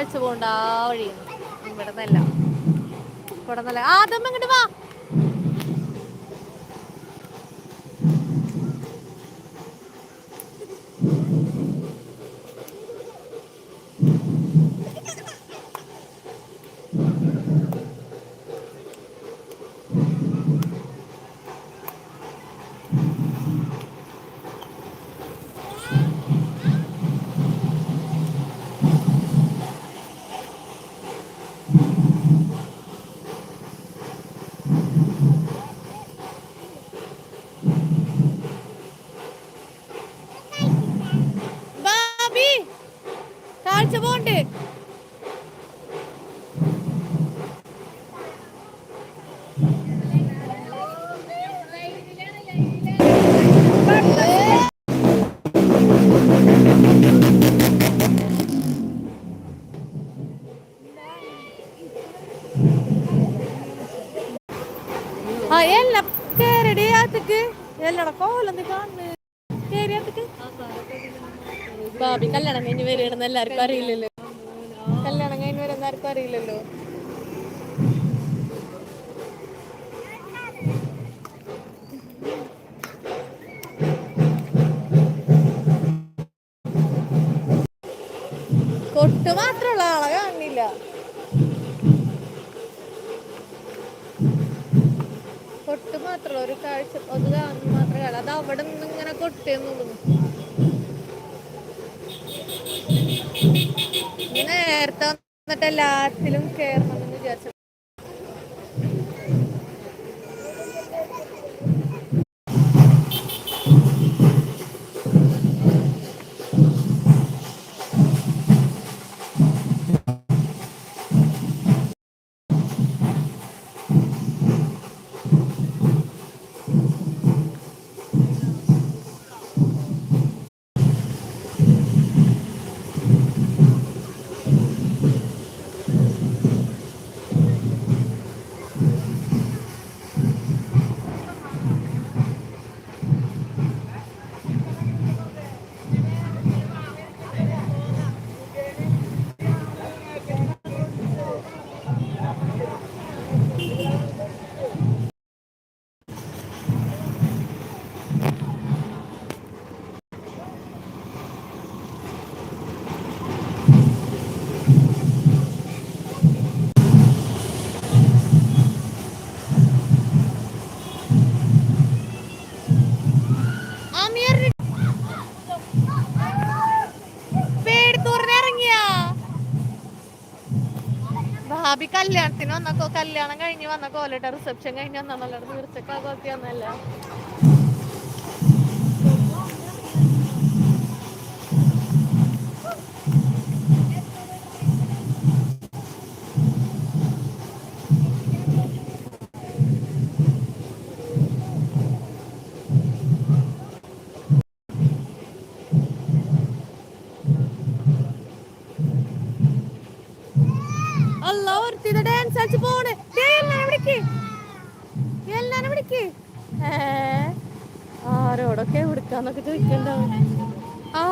കാഴ്ച പോകണ്ട ആ വഴി ഇവിടെ നിന്നല്ല ഇവിടെ നിന്നല്ല ആദ്യം ഇങ്ങോട്ട് വാ. കാഴ്ച പോണ്ട് ആ എല്ലാം കേരടി ആത്തക്ക് എല്ലട കോലെന്ത് കാണുന്നു കേറി ആത്തക്ക് ബാബി കല്യാണം കഴിഞ്ഞ് വരികയാണെന്ന് എല്ലാവർക്കും അറിയില്ലല്ലോ കല്യാണം കഴിഞ്ഞ് വരുന്ന ആർക്കും അറിയില്ലല്ലോ. കൊട്ട് മാത്രമുള്ള ആളെ കാണില്ല കൊട്ട് മാത്രമുള്ള ഒരു കാഴ്ച അത് കാണുന്ന മാത്രമേ കാണാം അത് അവിടെ നിന്ന് ഇങ്ങനെ കൊട്ടേന്ന് തോന്നുന്നു. നേരത്തെ വന്നിട്ട് എല്ലാത്തിലും കയറണമെന്ന് വിചാരിച്ചു. അമീർ പേടിത്തൂറിന് ഇറങ്ങിയാ. ഭാബി കല്യാണത്തിന് വന്നക്കോ? കല്യാണം കഴിഞ്ഞ് വന്ന കോലട്ട റിസപ്ഷൻ കഴിഞ്ഞ് വന്നല്ലോ തീർച്ചക്കാകോത്തി വന്നല്ല വിളിക്ക് ഏ, ആരോടൊക്കെ എവിടുക്കാന്നൊക്കെ ചോദിക്കണ്ടാവും ആ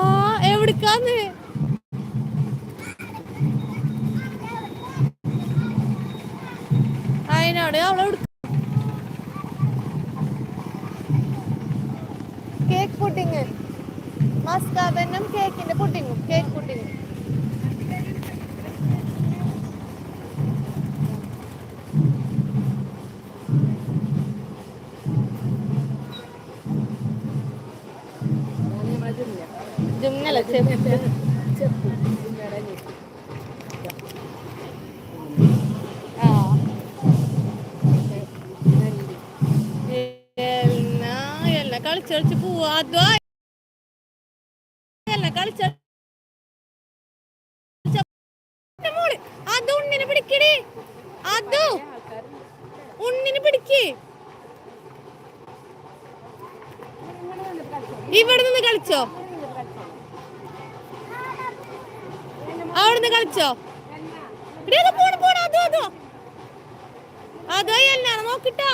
എവിടുക്കാന്ന്? അതിനോട് അവളെ കേക്ക് പുഡിങ്. മസ്കാബനും കേക്കിന്റെ പുഡിങ്ങും കേക്ക് പുഡിങ് ജുംനല്ല ചെപ്പ് ആ എല്ലാ എല്ലാം കളിച്ച് കളിച്ച് പോവാ അതോ കളിച്ച് അത് ഉണ്ണിനെ പിടിക്കടി അതോ ഉണ്ണിനെ പിടിക്ക് ഇവിടെ നിന്ന് കളിച്ചോ? അവിടെ നിന്ന് കളിച്ചോ പോണ്, പോണ്, അതോ അതോ. അതോ അല്ല നോക്കിട്ടാ.